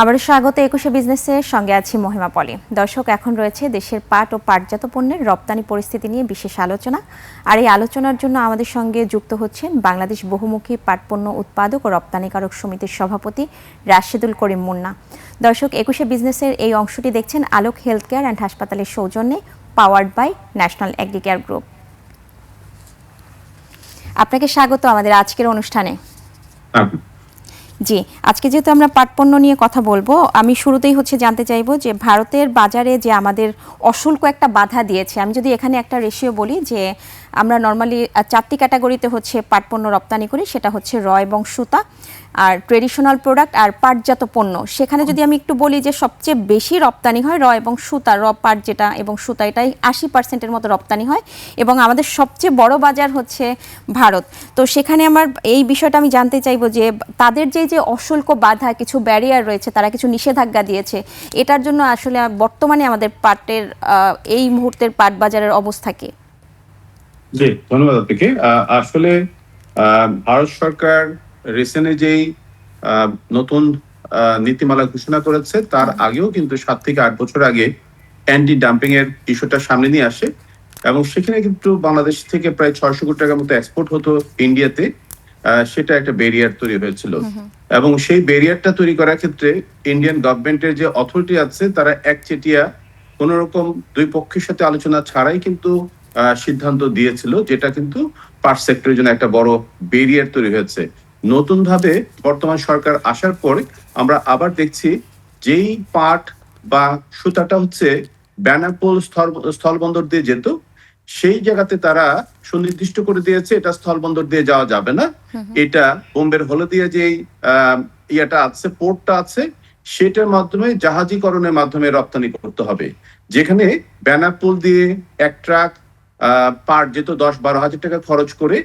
আবারও স্বাগত একুশে বিজনেসের সঙ্গে আছি মহিমা পলি। দর্শক, এখন রয়েছে দেশের পাট ও পাটজাত পণ্যের রপ্তানি পরিস্থিতি নিয়ে বিশেষ আলোচনা। আর এই আলোচনার জন্য আমাদের সঙ্গে যুক্ত হচ্ছেন বাংলাদেশ বহুমুখী পাট পণ্য উৎপাদক ও রপ্তানিকারক সমিতির সভাপতি রাশেদুল করিম মুন্না। দর্শক, একুশে বিজনেসের এই অংশটি দেখছেন আলোক হেলথ কেয়ার অ্যান্ড হাসপাতালের সৌজন্যে powered by national Agricare group. আপনাকে স্বাগত আমাদের আজকের অনুষ্ঠানে। জি, আজকে যেহেতু আমরা পাটপণ্য নিয়ে কথা বলব, আমি শুরুতেই হচ্ছে জানতে চাইব যে ভারতের বাজারে যে আমাদের অশুল্ক একটা বাধা দিয়েছে, আমি যদি এখানে একটা রেশিও বলি যে আমরা নর্মালি চারটি ক্যাটাগরিতে হচ্ছে পাটপণ্য রপ্তানি করি, সেটা হচ্ছে র এবং সুতা। আর ট্রেডিশনাল প্রোডাক্ট আর পাটজাত পণ্য। সেখানে যদি আমি একটু বলি যে সবচেয়ে বেশি রপ্তানি হয় র এবং সুতা, র পাট যেটা এবং সুতা, এটাই আশি পার্সেন্টের মতো রপ্তানি হয় এবং আমাদের সবচেয়ে বড় বাজার হচ্ছে ভারত। তো সেখানে আমার এই বিষয়টা আমি জানতে চাইব যে তাদের যে যে অশুল্ক বাধা, কিছু ব্যারিয়ার রয়েছে, তারা কিছু নিষেধাজ্ঞা দিয়েছে, এটার জন্য আসলে বর্তমানে আমাদের পাটের এই মুহূর্তের পাট বাজারের অবস্থা কি? জি, ধন্যবাদ আপনাকে। আসলে ভারত সরকার রিসেন্টলি যেই আহ, নতুন নীতিমালা ঘোষণা করেছে তার আগেও কিন্তু সাত থেকে আট বছর আগে অ্যান্টি ডাম্পিং এর ইস্যুটা সামনে নিয়ে আসে। এবং সেখানে কিন্তু বাংলাদেশ থেকে প্রায় ছয়শো কোটি টাকার মতো এক্সপোর্ট হতো ইন্ডিয়াতে। সেটা একটা ব্যারিয়ার তৈরি হয়েছিল। এবং সেই ব্যারিয়ারটা তৈরি করার ক্ষেত্রে ইন্ডিয়ান গভর্নমেন্টের যে অথরিটি আছে তারা একচেটিয়া কোন রকম দুই পক্ষের সাথে আলোচনা ছাড়াই কিন্তু আহ, সিদ্ধান্ত দিয়েছিল যেটা কিন্তু পাট সেক্টরের জন্য একটা বড় ব্যারিয়ার তৈরি হয়েছে। নতুন ভাবে বর্তমান সরকার আসার পর আমরা আবার দেখছি যেই পাট বা সুতাটা হচ্ছে ব্যানারপোল স্থল স্থলবন্দর দিয়ে যেত সেই জায়গাতে তারা সুনির্দিষ্ট করে দিয়েছে এটা স্থলবন্দর দিয়ে যাওয়া যাবে না। এটা বোম্বের হলদিয়া যে ইয়েটা আছে পোর্টটা আছে সেটার মাধ্যমে জাহাজীকরণের মাধ্যমে রপ্তানি করতে হবে। যেখানে ব্যানারপুল দিয়ে এক ট্রাক পার যেত দশ বারো হাজার টাকা খরচ করে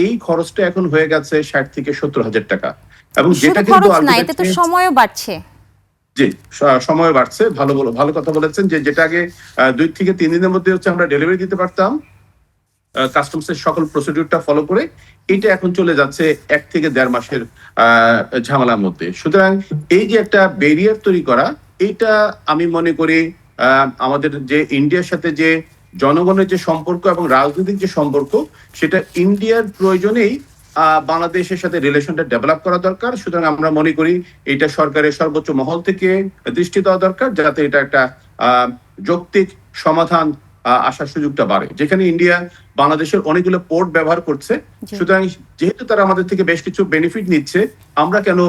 এই খরচটা এখন হয়ে গেছে ষাট থেকে সত্তর হাজার টাকা। এবং যেটা কিন্তু খরচ এতে তো সময়ও বাড়ছে। জি সময় বাড়ছে ভালো বলো ভালো কথা বলেছেন যে যেটা আগে দুই থেকে তিন দিনের মধ্যে হচ্ছে আমরা ডেলিভারি দিতে পারতাম কাস্টমস এর সকল প্রসিডিউরটা ফলো করে এটা এখন চলে যাচ্ছে এক থেকে দেড় মাসের ঝামেলার মধ্যে। সুতরাং এই যে একটা ব্যারিয়ার তৈরি করা এটা আমি মনে করি আহ, আমাদের যে ইন্ডিয়ার সাথে যে জনগণের যে সম্পর্ক এবং রাজনৈতিক যে সম্পর্ক, সেটা ইন্ডিয়ার প্রয়োজনেই বাংলাদেশের সাথে রিলেশনটা ডেভেলপ করা দরকার। সুতরাং আমরা মনে করি এটা সরকারের সর্বোচ্চ মহল থেকে দৃষ্টি দেওয়া দরকার, যাতে এটা একটা যৌক্তিক সমাধান আসার সুযোগটা বাড়ে। যেখানে ইন্ডিয়া বাংলাদেশের অনেকগুলো পোর্ট ব্যবহার করছে। সুতরাং যেহেতু তারা আমাদের থেকে বেশ কিছু বেনিফিট নিচ্ছে আমরা কেন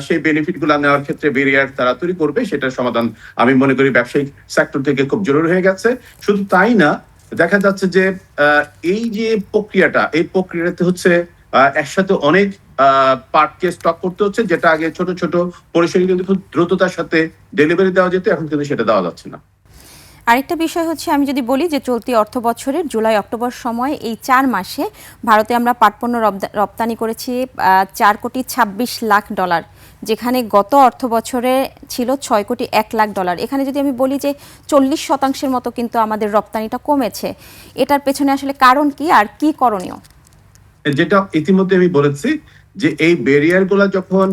সেই বেনিফিটগুলা নেওয়ার ক্ষেত্রে ব্যারিয়ার তারা তৈরি করবে সেটার সমাধান আমি মনে করি ব্যবসায়িক সেক্টর থেকে খুব জরুরি হয়ে গেছে। শুধু তাই না দেখা যাচ্ছে যে আহ, এই যে প্রক্রিয়াটা এই প্রক্রিয়াতে হচ্ছে আহ, একসাথে অনেক পার্টকে স্টক করতে হচ্ছে যেটা আগে ছোট ছোট পরিসরে কিন্তু খুব দ্রুততার সাথে ডেলিভারি দেওয়া যেত এখন কিন্তু সেটা দেওয়া যাচ্ছে না। আরেকটা বিষয় হচ্ছে, আমি যদি বলি যে চলতি অর্থ বছরের জুলাই, অক্টোবর সময় এই চার মাসে ভারতে আমরা পাটপণ্য রপ্তা- রপ্তানি করেছি চার কোটি ছাব্বিশ লাখ ডলার, যেখানে গত অর্থ বছরে ছিল ছয় কোটি এক লাখ ডলার। এখানে যদি আমি বলি যে চল্লিশ শতাংশের মতো কিন্তু আমাদের রপ্তানিটা কমেছে। এটার পেছনে আসলে কারণ কি আর কি করণীয়? যেটা ইতিমধ্যে আমি বলেছি যে এই ব্যারিয়ারগুলা যখন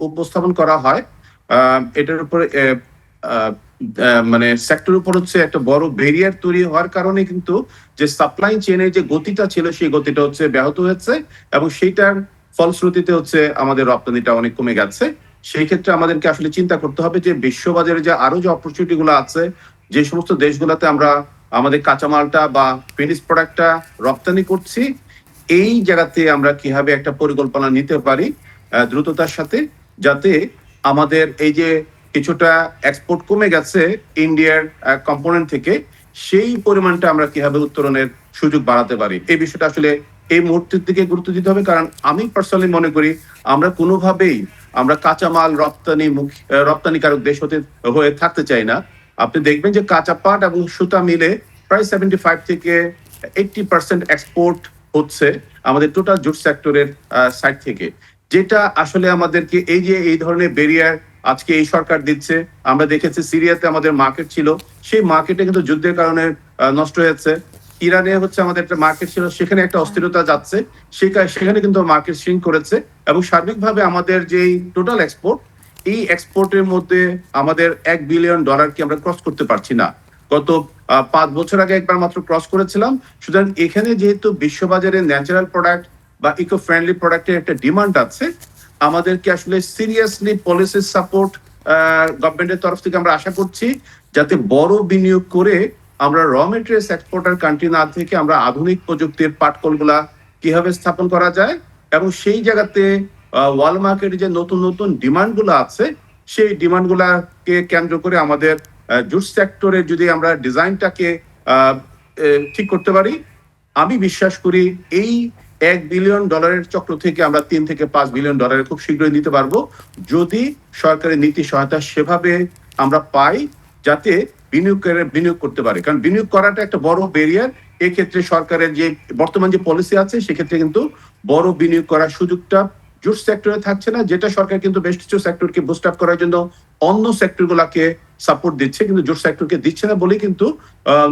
উপস্থাপন করা হয় এটার উপরে মানে সেক্টর উপর হচ্ছে একটা বড় ব্যারিয়ার তৈরি হওয়ার কারণে কিন্তু যে সাপ্লাই চেনের যে গতিটা ছিল, সেই গতিটা হচ্ছে ব্যাহত হয়েছে এবং সেইটার ফলশ্রুতিতে হচ্ছে আমাদের রপ্তানিটা অনেক কমে গেছে। সেই ক্ষেত্রে আমাদেরকে আসলে চিন্তা করতে হবে যে বিশ্ববাজারে যে আরও যে অপরচুনিটি গুলো আছে, যে সমস্ত দেশগুলোতে আমরা আমাদের কাঁচামালটা বা ফিনিশ প্রোডাক্টটা রপ্তানি করছি, এই জায়গাতে আমরা কীভাবে একটা পরিকল্পনা নিতে পারি দ্রুততার সাথে, যাতে আমাদের এই যে কিছুটা এক্সপোর্ট কমে গেছে ইন্ডিয়ার কম্পোনেন্ট থেকে, সেই পরিমাণটা আমরা কীভাবে উত্তরণের সুযোগ বাড়াতে পারি? এই বিষয়টা আসলে এই মুহূর্তের দিকে গুরুত্ব দিতে হবে, কারণ আমি পার্সোনালি মনে করি আমরা কোনোভাবেই আমরা কাঁচামাল রপ্তানি মুখ- রপ্তানিকারক দেশ হতে, হয়ে থাকতে চাই না। আপনি দেখবেন যে কাঁচা পাট এবং সুতা মিলে প্রায় সেভেন্টি ফাইভ থেকে এইটটি পার্সেন্ট এক্সপোর্ট হচ্ছে আমাদের টোটাল জুট সেক্টরের সাইড থেকে। যেটা আসলে আমাদেরকে এই যে এই ধরনের ব্যারিয়ার আজকে এই সরকার দিচ্ছে। আমরা দেখেছি সিরিয়াতে আমাদের মার্কেট ছিল। সেই মার্কেটে কিন্তু যুদ্ধের কারণে নষ্ট হয়েছে। ইরানে হচ্ছে আমাদের একটা মার্কেট ছিল, সেখানে একটা অস্থিরতা যাচ্ছে। সেখানে কিন্তু মার্কেট সিং করেছে এবং সার্বিকভাবে আমাদের যে টোটাল এক্সপোর্ট এই এক্সপোর্টের মধ্যে আমাদের এক বিলিয়ন ডলার কি আমরা ক্রস করতে পারছি না। গত পাঁচ বছর আগে একবার মাত্র ক্রস করেছিলাম। সুতরাং এখানে যেহেতু বিশ্ববাজারে ন্যাচারাল প্রোডাক্ট বা ইকো ফ্রেন্ডলি প্রোডাক্টের একটা ডিমান্ড আছে আমাদেরকে আসলে সিরিয়াসলি পলিসি সাপোর্ট গভর্নমেন্টের তরফ থেকে আমরা আশা করছি যাতে বড় বিনিয়োগ করে আমরা র মেটেরিয়ালস এক্সপোর্টার কান্ট্রি না থেকে আমরা আধুনিক প্রযুক্তির পাটকলগুলা কীভাবে স্থাপন করা যায় এবং সেই জায়গাতে ওয়ার্ল্ড মার্কেটে যে নতুন নতুন ডিমান্ডগুলো আছে, সেই ডিমান্ড গুলাকে কেন্দ্র করে আমাদের জুট সেক্টরে যদি আমরা ডিজাইনটাকে ঠিক করতে পারি, আমি বিশ্বাস করি এই এক বিলিয়ন ডলারের চক্র থেকে আমরা তিন থেকে পাঁচ বিলিয়ন ডলারে খুব শীঘ্রই নিতে পারব। যদি সরকারের নীতি সহায়তা সেভাবে আমরা পাই, যাতে বিনিয়োগকারীরা বিনিয়োগ করতে পারে। কারণ বিনিয়োগ করাটা একটা বড় ব্যারিয়ার এক্ষেত্রে সরকারের যে বর্তমান যে পলিসি আছে, সেক্ষেত্রে কিন্তু বড় বিনিয়োগ করার সুযোগটা জুট সেক্টরে থাকছে না, যেটা সরকার কিন্তু বেশ কিছু সেক্টরকে বুস্ট আপ করার জন্য অন্য সেক্টর গুলাকে সাপোর্ট দিচ্ছে কিন্তু জুট সেক্টরকে দিচ্ছে না বলেই কিন্তু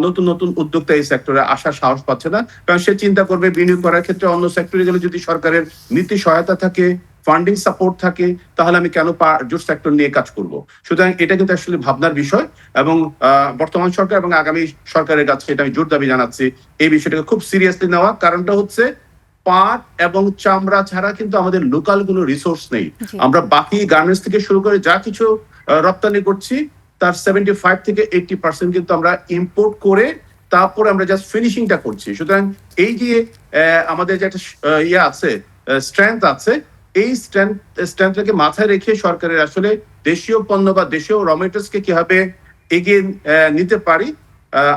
নতুন নতুন উদ্যোক্তা এই সেক্টরে আসার সাহস পাচ্ছে না। কারণ সে চিন্তা করবে বিনিয়োগ করার ক্ষেত্রে অন্য সেক্টরে গেলে যদি সরকারের নীতি সহায়তা থাকে ফান্ডিং সাপোর্ট থাকে তাহলে আমি কেন জুট সেক্টর নিয়ে কাজ করব? সুতরাং এটা কিন্তু আসলে ভাবনার বিষয় এবং বর্তমান সরকার এবং আগামী সরকারের কাছে এটা আমি জোর দাবি জানাচ্ছি। এই বিষয়টাকে খুব সিরিয়াসলি নেওয়া। কারণটা হচ্ছে পাট এবং চামড়া ছাড়া কিন্তু আমাদের লোকাল কোনো রিসোর্স নেই। আমরা বাকি গার্মেন্টস থেকে শুরু করে যা কিছু রপ্তানি করছি তার সেভেন্টি ফাইভ থেকে এইটি পার্সেন্ট কিন্তু আমরা ইম্পোর্ট করে তারপর আমরা জাস্ট ফিনিশিংটা করছি। সুতরাং এই যে আমাদের যে একটা ইয়ে আছে স্ট্রেংথ আছে, এই স্ট্রেংথ স্ট্রেংথটাকে মাথায় রেখে সরকারের আসলে দেশীয় পণ্য বা দেশীয় র কে কীভাবে এগিয়ে নিতে পারি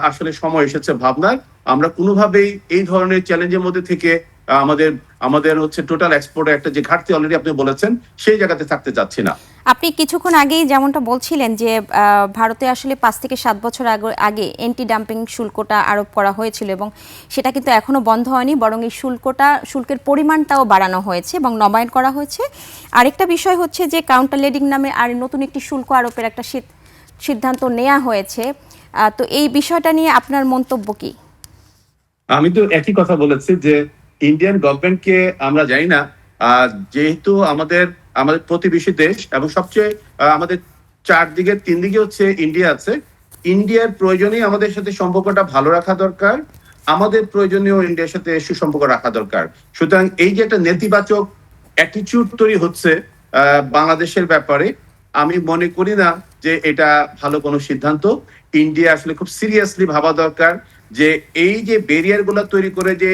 আসলে সময় এসেছে ভাবনার। আমরা কোনোভাবেই এই ধরনের চ্যালেঞ্জের মধ্যে থেকে আমাদের আমাদের হচ্ছে টোটাল এক্সপোর্টের একটা যে ঘাটতি অলরেডি আপনি বলেছেন সেই জায়গাতে থাকতে যাচ্ছি না। আপনি কিছুক্ষণ আগেই যেমনটা বলছিলেন যে ভারতে আসলে পাঁচ থেকে সাত বছর আগে- আগে এন্টি ডাম্পিং শুল্কটা আরোপ করা হয়েছিল এবং সেটা কিন্তু এখনও বন্ধ হয়নি বরং এই শুল্কটা শুল্কের পরিমাণটাও বাড়ানো হয়েছে এবং নবায়ন করা হয়েছে। আরেকটা বিষয় হচ্ছে যে কাউন্টার লেডিং নামে আর নতুন একটি শুল্ক আরোপের একটা সিদ- সিদ্ধান্ত নেওয়া হয়েছে। তো এই বিষয়টা নিয়ে আপনার মন্তব্য কি? আমি তো একই কথা বলেছি যে ইন্ডিয়ান গভর্নমেন্টকে আমরা জানি না যেহেতু আমাদের আমাদের প্রতিবেশী দেশ এবং সবচেয়ে আমাদের চারদিকে তিন দিকে হচ্ছে ইন্ডিয়া আছে। ইন্ডিয়ার প্রয়োজনেই আমাদের সাথে সম্পর্কটা ভালো রাখা দরকার, আমাদের প্রয়োজনীয় ইন্ডিয়ার সাথে সুসম্পর্ক রাখা দরকার। সুতরাং এই যে একটা নেতিবাচক অ্যাটিটিউড তৈরি হচ্ছে বাংলাদেশের ব্যাপারে, আমি মনে করি না যে এটা ভালো কোনো সিদ্ধান্ত। ইন্ডিয়া আসলে খুব সিরিয়াসলি ভাবা দরকার যে এই যে ব্যারিয়ারগুলা তৈরি করে যে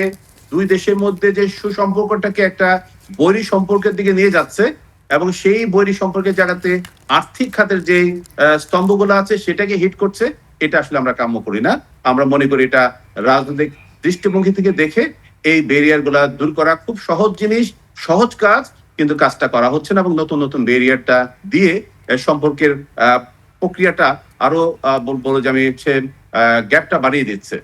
দুই দেশের মধ্যে যে সুসম্পর্কটাকে একটা বৈরী সম্পর্কের দিকে নিয়ে যাচ্ছে এবং সেই বৈরী সম্পর্কের জায়গাতে আর্থিক খাতের যে স্তম্ভগুলো আছে সেটাকে হিট করছে এটা আসলে আমরা কাম্য করি না। আমরা মনে করি এটা রাজনৈতিক দৃষ্টিভঙ্গি থেকে দেখে এই ব্যারিয়ারগুলা দূর করা খুব সহজ জিনিস সহজ কাজ কিন্তু কাজটা করা হচ্ছে না এবং নতুন নতুন ব্যারিয়ারটা দিয়ে সম্পর্কের প্রক্রিয়াটা আরও আহ, বল- যে আমি হচ্ছে গ্যাপটা বাড়িয়ে দিচ্ছে।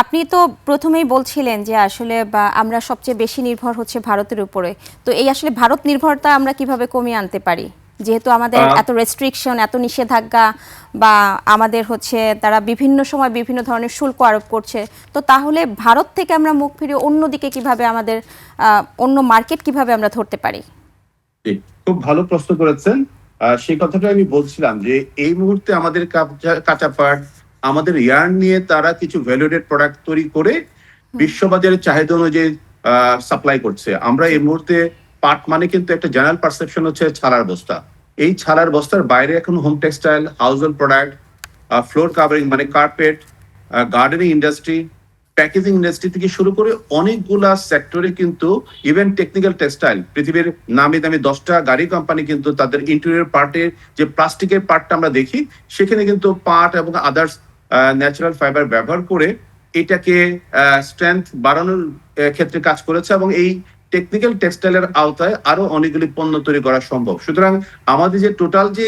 আপনি তো প্রথমেই বলছিলেন যে আসলে আমরা সবচেয়ে বেশি নির্ভর হচ্ছে ভারতের উপরে। তো এই আসলে ভারত নির্ভরতা আমরা কীভাবে কমিয়ে আনতে পারি? যেহেতু আমাদের এত রেস্ট্রিকশন এত নিষেধাজ্ঞা বা আমাদের হচ্ছে তারা বিভিন্ন সময় বিভিন্ন ধরনের শুল্ক আরোপ করছে তো তাহলে ভারত থেকে আমরা মুখ ফিরিয়ে অন্যদিকে কীভাবে আমাদের আহ, অন্য মার্কেট কীভাবে আমরা ধরতে পারি? খুব ভালো প্রশ্ন করেছেন। সেই কথাটা আমি বলছিলাম যে এই মুহূর্তে আমাদের কাঁচা পাট আমাদের ইয়ার্ন নিয়ে তারা কিছু ভ্যালুডেড প্রোডাক্ট তৈরি করে বিশ্ববাজারের চাহিদা অনুযায়ী সাপ্লাই করছে। আমরা এই মুহূর্তে পাট মানে কিন্তু একটা জেনারেল পারসেপশন হচ্ছে ছালার বস্তা। এই ছালার বস্তার বাইরে এখন home textile household product floor covering মানে carpet gardening industry packaging industry থেকে শুরু করে অনেকগুলা সেক্টরে কিন্তু ইভেন টেকনিক্যাল টেক্সটাইল পৃথিবীর নামি দামি দশটা গাড়ি কোম্পানি কিন্তু তাদের ইন্টেরিয়র পার্টের যে প্লাস্টিকের পার্টটা আমরা দেখি সেখানে কিন্তু পাট এবং আদার্স ন্যাচারাল ফাইবার ব্যবহার করে এটাকে স্ট্রেংথ বাড়ানোর ক্ষেত্রে কাজ করেছে এবং এই টেকনিক্যাল টেক্সটাইলের আওতায় আরও অনেকগুলি পণ্য তৈরি করা সম্ভব। সুতরাং আমাদের যে টোটাল যে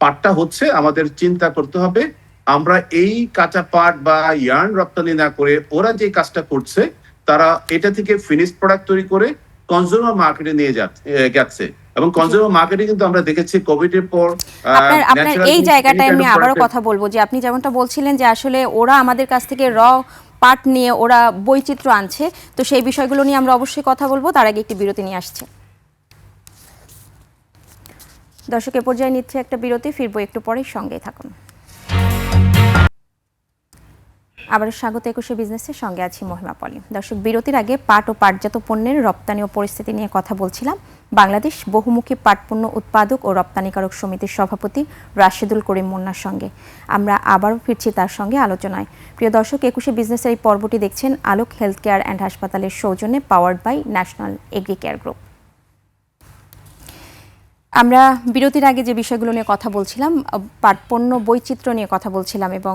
পাটটা হচ্ছে, আমাদের চিন্তা করতে হবে, আমরা এই কাঁচা পাট বা ইয়ার্ন রপ্তানি না করে ওরা যে কাজটা করছে, তারা এটা থেকে ফিনিশ প্রোডাক্ট তৈরি করে কনজিউমার মার্কেটে নিয়ে যাচ্ছে এবং কনজিউমার মার্কেটে কিন্তু আমরা দেখেছি কোভিড এর পর আপনার এই জায়গাটায় আমি আবারও কথা বলব যে আপনি যেমনটা বলছিলেন যে আসলে ওরা আমাদের কাছ থেকে র পাট নিয়ে ওরা বৈচিত্র্য আনছে তো সেই বিষয়গুলো নিয়ে আমরা অবশ্যই কথা বলব। তার আগে একটি বিরতি নিয়ে আসছে। দর্শক এ পর্যায়ে নিচ্ছে একটা বিরতি ফিরবো একটু পরেই সঙ্গেই থাকুন। আবার স্বাগত একুশে বিজনেসের সঙ্গে আছি মহিমা পলি। দর্শক, বিরতির আগে পাট ও পাটজাত পণ্যের রপ্তানি ও পরিস্থিতি নিয়ে কথা বলছিলাম। বাংলাদেশ বহুমুখী পাট পণ্য উৎপাদক ও রপ্তানিকারক সমিতির সভাপতি রাশেদুল করিম মুন্নার সঙ্গে। আমরা আবারও ফিরছি তার সঙ্গে আলোচনায়। প্রিয় দর্শক, একুশে বিজনেসের এই পর্বটি দেখছেন আলোক হেলথ কেয়ার অ্যান্ড হাসপাতালের সৌজন্যে powered by national Agricare group. আমরা বিরতির আগে যে বিষয়গুলো নিয়ে কথা বলছিলাম আহ, পাট পণ্য বৈচিত্র্য নিয়ে কথা বলছিলাম এবং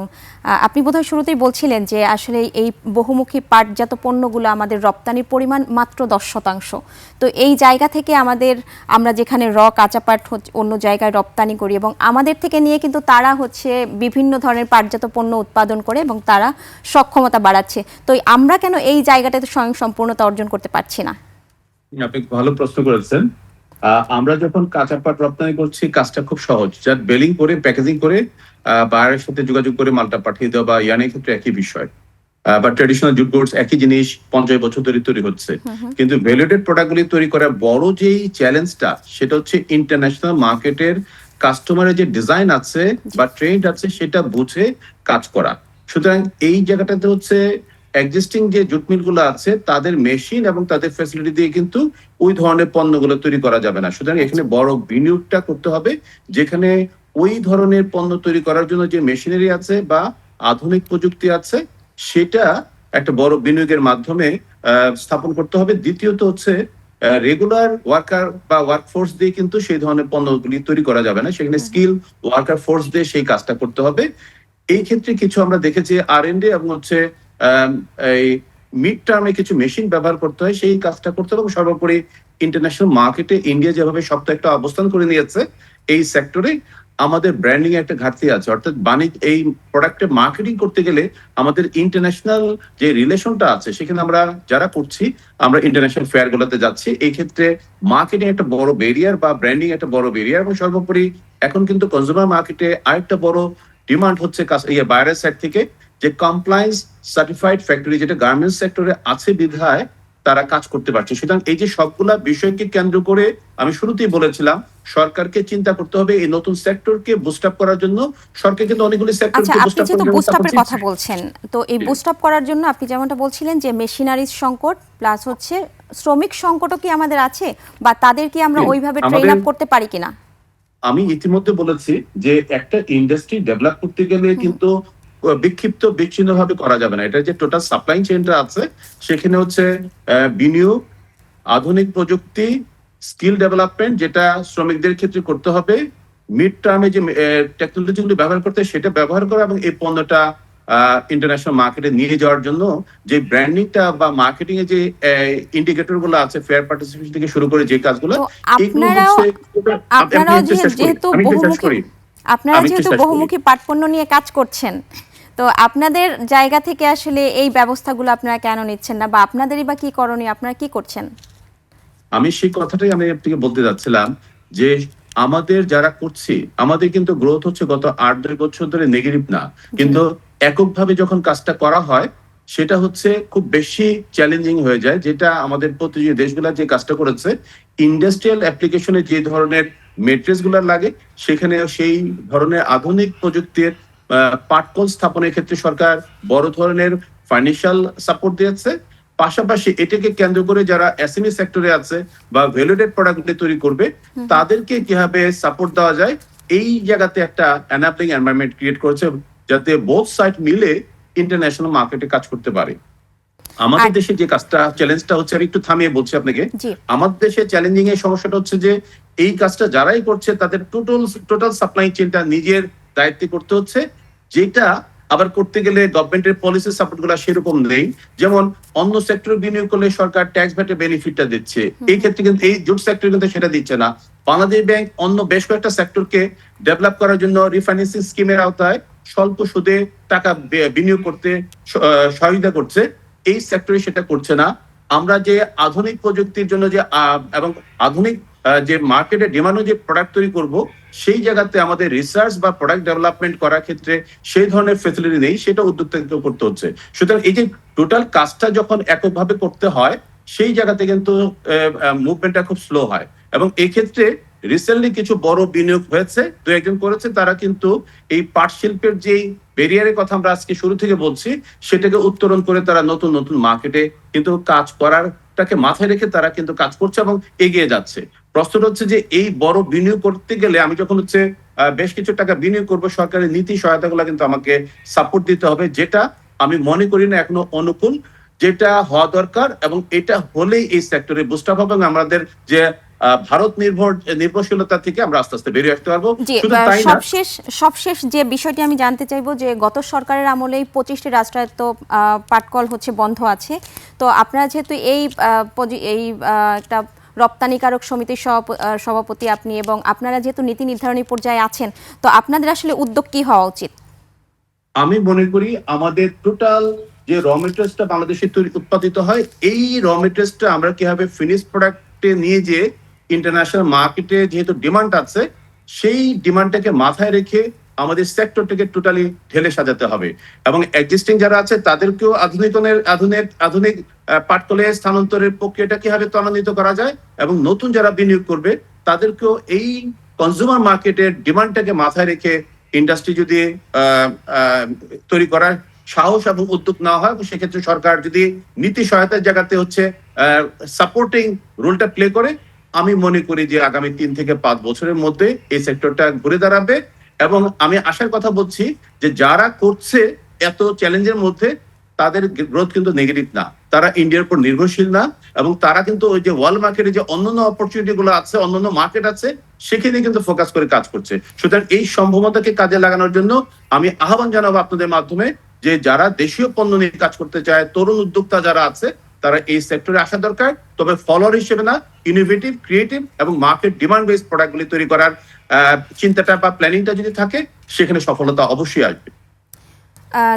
আপনি বোধহয় শুরুতেই বলছিলেন যে আসলে এই বহুমুখী পাটজাত পণ্যগুলো আমাদের রপ্তানির পরিমাণ মাত্র দশ শতাংশ। তো এই জায়গা থেকে আমাদের আমরা যেখানে র কাঁচা পাট অন্য জায়গায় রপ্তানি করি এবং আমাদের থেকে নিয়ে কিন্তু তারা হচ্ছে বিভিন্ন ধরনের পাটজাত পণ্য উৎপাদন করে এবং তারা সক্ষমতা বাড়াচ্ছে। তো আমরা কেন এই জায়গাটাতে স্বয়ং সম্পূর্ণতা অর্জন করতে পারছি না? আপনি ভালো প্রশ্ন করেছেন। আমরা যখন কাঁচা পাট রপ্তানি করছি কাজটা খুব সহজ। যার বেলিং করে প্যাকেজিং করে বায়ারের সাথে যোগাযোগ করে মালটা পাঠিয়ে দেওয়া বা ইয়ানের ক্ষেত্রে একই বিষয়। বা ট্রেডিশনাল জুট গুডস একই জিনিস পঞ্চাশ বছর ধরে তৈরি হচ্ছে। কিন্তু ভ্যালুডেড প্রোডাক্টগুলি তৈরি করার বড় যেই চ্যালেঞ্জটা সেটা হচ্ছে ইন্টারন্যাশনাল মার্কেটের কাস্টমারের যে ডিজাইন আছে বা ট্রেন্ড আছে সেটা বুঝে কাজ করা। সুতরাং এই জায়গাটাতে হচ্ছে এক্সিস্টিং যে জুট মিলগুলো আছে তাদের মেশিন এবং তাদের ফ্যাসিলিটি দিয়ে কিন্তু ওই ধরনের পণ্যগুলো তৈরি করা যাবে না। সুতরাং এখানে বড় বিনিয়োগটা করতে হবে যেখানে ওই ধরনের পণ্য তৈরি করার জন্য যে মেশিনারি আছে বা আধুনিক প্রযুক্তি আছে সেটা একটা বড় বিনিয়োগের মাধ্যমে স্থাপন করতে হবে। দ্বিতীয়ত হচ্ছে রেগুলার ওয়ার্কার বা ওয়ার্কফোর্স দিয়ে কিন্তু সেই ধরনের পণ্যগুলি তৈরি করা যাবে না। সেখানে স্কিল ওয়ার্কার ফোর্স দিয়ে সেই কাজটা করতে হবে। এই ক্ষেত্রে কিছু আমরা দেখেছি আর এন এবং হচ্ছে এই মিড টার্মে কিছু মেশিন ব্যবহার করতে হয়, সেই কাজটা করতে হবে সর্বোপরি ইন্টারন্যাশনাল মার্কেটে ইন্ডিয়া যেভাবে সপ্তাহ একটা অবস্থান করে নিয়েছে, এই সেক্টরে আমাদের ব্র্যান্ডিং একটা ঘাটতি আছে। অর্থাৎ বাণিজ্য, এই প্রোডাক্টের মার্কেটিং করতে গেলে আমাদের ইন্টারন্যাশনাল যে রিলেশনটা আছে, সেখানে আমরা যারা করছি, আমরা ইন্টারন্যাশনাল ফেয়ার গুলোতে যাচ্ছি, এই ক্ষেত্রে মার্কেটিং একটা বড় বেরিয়ার বা ব্র্যান্ডিং একটা বড় বেরিয়ার এবং সর্বোপরি এখন কিন্তু কনজিউমার মার্কেটে আরেকটা বড় ডিমান্ড হচ্ছে ইয়ে বাইরের সাইড থেকে। যে কমপ্লায়েন্স সার্টিফাইড ফ্যাক্টরি যেটা গার্মেন্টস সেক্টরে আছে বিধায় তারা কাজ করতে পারছে। সুতরাং এই যে সবগুলা বিষয়কে কেন্দ্র করে আমি শুরুতেই বলেছিলাম সরকারকে চিন্তা করতে হবে এই নতুন সেক্টরকে বুস্ট আপ করার জন্য। সরকার কিন্তু অনেকগুলি সেক্টরকে বুস্ট আপনি আপ যেহেতু বুস্ট আপের কথা বলছেন তো এই বুস্ট আপ করার জন্য আপনি যেমনটা বলছিলেন যে মেশিনারিজ সংকট প্লাস হচ্ছে শ্রমিক সংকটও কি আমাদের আছে বা তাদের কি আমরা ওইভাবে ট্রেন আপ করতে পারি কিনা? আমি ইতিমধ্যে বলেছি যে একটা ইন্ডাস্ট্রি ডেভেলপ করতে গেলে কিন্তু বিক্ষিপ্ত বিচ্ছিন্ন ভাবে করা যাবে না। এটা যে টোটাল সাপ্লাই চেইনটা আছে সেখানে হচ্ছে বিনিয়োগ আধুনিক প্রযুক্তি স্কিল ডেভেলপমেন্ট যেটা শ্রমিকদের ক্ষেত্রে করতে হবে মিড টার্মে যে টেকনোলজি গুলি ব্যবহার করতে সেটা ব্যবহার করা এবং এই পণ্যটা ইন্টারন্যাশনাল মার্কেটে নিয়ে যাওয়ার জন্য যে ব্র্যান্ডিংটা বা মার্কেটিং এর যে ইন্ডিকেটরগুলো আছে ফেয়ার পার্টিসিপেশন থেকে শুরু করে যে কাজগুলো করি। যেহেতু বহুমুখী আপনারা যেহেতু বহুমুখী পাটপণ্য নিয়ে কাজ করছেন তো আপনাদের জায়গা থেকে আসলে এই ব্যবস্থাগুলো আপনারা কেন নিচ্ছেন না? বা আপনাদেরই বা কি করণীয়? আপনারা কি করছেন? আমি সেই কথাটাই আমি আপনাকে বলতে যাচ্ছিলাম যে আমাদের যারা করছি আমাদের কিন্তু গ্রোথ হচ্ছে গত আট দুই বছর ধরে নেগেটিভ না। কিন্তু এককভাবে যখন কাজটা করা হয় সেটা হচ্ছে খুব বেশি চ্যালেঞ্জিং হয়ে যায় যেটা আমাদের প্রতিযোগী দেশগুলা যে কাজটা করেছে ইন্ডাস্ট্রিয়াল অ্যাপ্লিকেশনে যে ধরনের মেট্রেসগুলা লাগে সেখানে সেই ধরনের আধুনিক প্রযুক্তির পাটকল স্থাপনের ক্ষেত্রে সরকার বড় ধরনের ফাইন্যান্সিয়াল সাপোর্ট দিয়েছে। পাশাপাশি এটাকে কেন্দ্র করে যারা এসএমই সেক্টরে আছে বা ভ্যালুডেড প্রোডাক্টগুলি তৈরি করবে তাদেরকে কীভাবে সাপোর্ট দেওয়া যায় এই জায়গাতে একটা এনাবলিং এনভায়রনমেন্ট ক্রিয়েট করেছে যাতে বোথ সাইড মিলে ইন্টারন্যাশনাল মার্কেটে কাজ করতে পারে। আমাদের দেশে যে কাজটা চ্যালেঞ্জটা হচ্ছে আমি একটু থামিয়ে বলছি আপনাকে। আমাদের দেশে চ্যালেঞ্জিং এর সমস্যাটা হচ্ছে যে এই কাজটা যারাই করছে তাদের টোটাল টোটাল সাপ্লাই চেনটা নিজের দায়িত্বে করতে হচ্ছে। যেটা আবার করতে গেলে গভর্নমেন্টের পলিসি সাপোর্টগুলা সেরকম নেই। যেমন অন্য সেক্টরে বিনিয়োগ করলে সরকার ট্যাক্স ভ্যাটের বেনিফিটটা দিচ্ছে। এই ক্ষেত্রে কিন্তু এই জুট সেক্টর কিন্তু সেটা দিচ্ছে না। বাংলাদেশ ব্যাংক অন্য বেশ কয়েকটা সেক্টরকে ডেভেলপ করার জন্য রিফাইন্যান্সিং স্কিমের আওতায় স্বল্প সুদে টাকা বিনিয়োগ করতে স- আহ, সহায়তা করছে। এই সেক্টরে সেটা করছে না। আমরা যে আধুনিক প্রযুক্তির জন্য যে এবং আধুনিক যে মার্কেটে ডিমান্ড যে প্রোডাক্ট তৈরি করব সেই জায়গাতে আমাদের রিসার্চ বা প্রোডাক্ট ডেভেলপমেন্ট করার ক্ষেত্রে সেই ধরনের ফেসিলিটি নেই, সেটা উদ্যোক্তাকে করতে হচ্ছে। সুতরাং এই যে টোটাল কাজটা যখন এককভাবে করতে হয়, সেই জায়গাতে কিন্তু মুভমেন্টটা খুব স্লো হয়। এবং এই ক্ষেত্রে রিসেন্টলি কিছু বড় বিনিয়োগ হয়েছে, দু একজন করেছে, তারা কিন্তু এই পাট শিল্পের যেই ব্যারিয়ারের কথা আমরা আজকে শুরু থেকে বলছি, সেটাকে উত্তরণ করে তারা নতুন নতুন মার্কেটে কিন্তু কাজ করারটাকে মাথায় রেখে তারা কিন্তু কাজ করছে এবং এগিয়ে যাচ্ছে। প্রশ্নটা হচ্ছে যে এই বড় বিনিয়োগ করতে গেলে আমি যখন হচ্ছে বেশ কিছু টাকা বিনিয়োগ করব সরকারের নীতি সহায়তাগুলো কিন্তু আমাকে সাপোর্ট দিতে হবে যেটা আমি মনে করি না এখনও অনুকূল যেটা হওয়া দরকার এবং এটা হলেই এই সেক্টরে বুস্ট আপ হবে আমাদের যে ভারত নির্ভর নির্ভরশীলতা থেকে আমরা আস্তে আস্তে বেরিয়ে আসতে পারব। জি শুধু তাই না সবশেষ সবশেষ যে বিষয়টি আমি জানতে চাইব যে গত সরকারের আমলেই পঁচিশটি রাষ্ট্রায়ত্ত পাটকল হচ্ছে বন্ধ আছে। তো আপনারা যেহেতু এই এই একটা রপ্তানিকারক সমিতির সভাপ- সভাপতি আপনি এবং আপনারা যেহেতু নীতি নির্ধারণী পর্যায়ে আছেন, তো আপনাদের আসলে উদ্যোগ কি হওয়া উচিত? আমি মনে করি আমাদের টোটাল যে র মেটেরিয়ালসটা বাংলাদেশে তৈরি, উৎপাদিত হয়, এই র মেটেরিয়ালসটা আমরা কীভাবে ফিনিশ প্রোডাক্টে নিয়ে যে ইন্টারন্যাশনাল মার্কেটে যেহেতু ডিমান্ড আছে, সেই ডিমান্ডটাকে মাথায় রেখে আমাদের সেক্টরটাকে টোটালি ঢেলে সাজাতে হবে। এবং এক্সিস্টিং যারা আছে, তাদেরকেও আধুনিকনের, আধুনিক আধুনিক পাটকলে স্থানান্তরের প্রক্রিয়াটা কীভাবে ত্বরান্বিত করা যায় এবং নতুন যারা বিনিয়োগ করবে, তাদেরকেও এই কনজিউমার মার্কেটের ডিমান্ডটাকে মাথায় রেখে ইন্ডাস্ট্রি যদি তৈরি করার সাহস এবং উদ্যোগ না হয় সেক্ষেত্রে সরকার যদি নীতি সহায়তার জায়গাতে হচ্ছে সাপোর্টিং রোলটা প্লে করে, আমি মনে করি যে আগামী তিন থেকে পাঁচ বছরের মধ্যে এই সেক্টরটা ঘুরে দাঁড়াবে। এবং আমি আশার কথা বলছি যে যারা করছে এত চ্যালেঞ্জের মধ্যে, তাদের গ্রোথ কিন্তু নেগেটিভ না। তারা ইন্ডিয়ার উপর নির্ভরশীল না এবং তারা কিন্তু ওই যে ওয়ার্ল্ড মার্কেটে যে অন্যান্য অপরচুনিটি গুলো আছে, অন্যান্য মার্কেট আছে, সেখানে কিন্তু ফোকাস করে কাজ করছে। সুতরাং এই সম্ভাবনাকে কাজে লাগানোর জন্য আমি আহ্বান জানাব আপনাদের মাধ্যমে যে যারা দেশীয় পণ্য নিয়ে কাজ করতে চায়, তরুণ উদ্যোক্তা যারা আছে তারা এই সেক্টরে আসা দরকার। তবে ফলোয়ার হিসেবে না ইনোভেটিভ ক্রিয়েটিভ এবং মার্কেট ডিমান্ড বেস প্রোডাক্টগুলি তৈরি করার চিন্তাটা বা প্ল্যানিংটা যদি থাকে, সেখানে সফলতা অবশ্যই আসবে।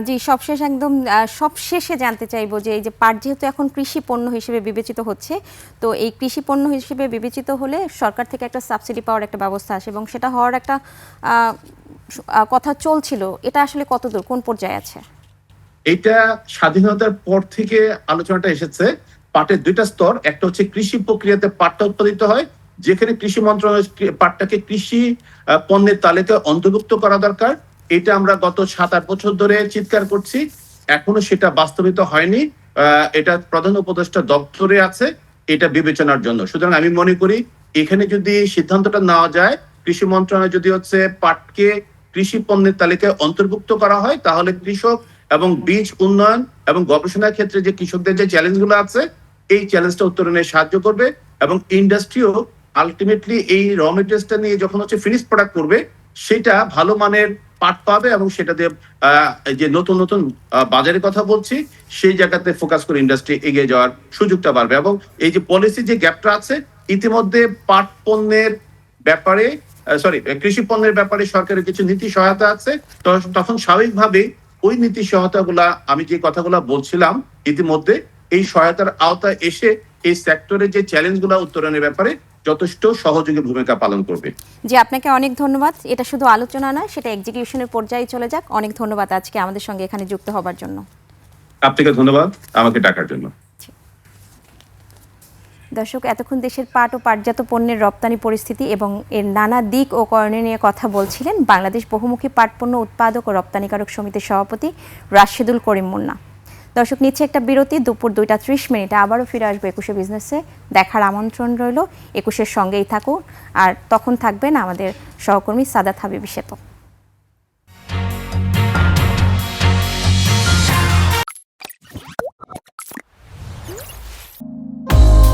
জি, সবশেষ একদম সবশেষে জানতে চাইব যে এই যে পাট যেহেতু এখন কৃষি পণ্য হিসেবে বিবেচিত হচ্ছে, তো এই কৃষি পণ্য হিসেবে বিবেচিত হলে সরকার থেকে একটা সাবসিডি পাওয়ার একটা ব্যবস্থা আসে এবং সেটা হওয়ার একটা কথা চলছিল। এটা আসলে কতদূর, কোন পর্যায়ে আছে? এটা স্বাধীনতার পর থেকে আলোচনাটা এসেছে। পাটের দুইটা স্তর, একটা হচ্ছে কৃষি প্রক্রিয়াতে পাটটা উৎপাদিত হয়, যেখানে কৃষি মন্ত্রণালয় পাটটাকে কৃষি পণ্যের তালিকায় অন্তর্ভুক্ত করা দরকার। এটা আমরা গত সাত আট বছর ধরে চিৎকার করছি। এখনও সেটা বাস্তবিত হয়নি। এটা প্রধান উপদেষ্টা দপ্তরে আছে। এটা বিবেচনার জন্য। সুতরাং আমি মনে করি, এখানে যদি সিদ্ধান্তটা নেওয়া যায়, কৃষি মন্ত্রণালয় যদি হচ্ছে পাটকে কৃষি পণ্যের তালিকায় অন্তর্ভুক্ত করা হয়, তাহলে কৃষক এবং বীজ উন্নয়ন এবং গবেষণার ক্ষেত্রে যে কৃষকদের যে চ্যালেঞ্জগুলো আছে এই চ্যালেঞ্জটা উত্তরণে সাহায্য করবে এবং ইন্ডাস্ট্রিও আলটিমেটলি এই র মেটেরিয়ালসটা নিয়ে যখন হচ্ছে ফিনিশ প্রোডাক্ট করবে সেটা ভালো মানের পাট পাবে এবং সেটা দিয়ে আহ, যে নতুন নতুন বাজারের কথা বলছি সেই জায়গাতে ফোকাস করে ইন্ডাস্ট্রি এগিয়ে যাওয়ার সুযোগটা বাড়বে এবং এই যে পলিসি যে গ্যাপটা আছে ইতিমধ্যে পাট পণ্যের ব্যাপারে সরি কৃষি পণ্যের ব্যাপারে সরকারের কিছু নীতি সহায়তা আছে। তখন স্বাভাবিকভাবে ওই নীতি সহায়তাগুলা আমি যে কথাগুলো বলছিলাম ইতিমধ্যে এই সহায়তার আওতায় এসে এই সেক্টরের যে চ্যালেঞ্জগুলো উত্তরণের ব্যাপারে যথেষ্ট সহযোগী ভূমিকা পালন করবে। জি আপনাকে অনেক ধন্যবাদ। এটা শুধু আলোচনা নয় সেটা এক্সিকিউশনের পর্যায়ে চলে যাক। অনেক ধন্যবাদ আজকে আমাদের সঙ্গে এখানে যুক্ত হবার জন্য। আপনাকে ধন্যবাদ আমাকে ডাকার জন্য। দর্শক, এতক্ষণ দেশের পাট ও পাটজাত পণ্যের রপ্তানি পরিস্থিতি এবং এর নানা দিক ও করণীয় নিয়ে কথা বলছিলেন বাংলাদেশ বহুমুখী পাট পণ্য উৎপাদক ও রপ্তানিকারক সমিতির সভাপতি রাশেদুল করিম মুন্না। দর্শক, নিচ্ছে একটা বিরতি, দুপুর দুইটা ত্রিশ মিনিটে আবারও ফিরে আসবে একুশে বিজনেসে দেখার আমন্ত্রণ রইল, একুশের সঙ্গেই থাকুন। আর তখন থাকবেন আমাদের সহকর্মী সাদাত হাবিবি সেতু।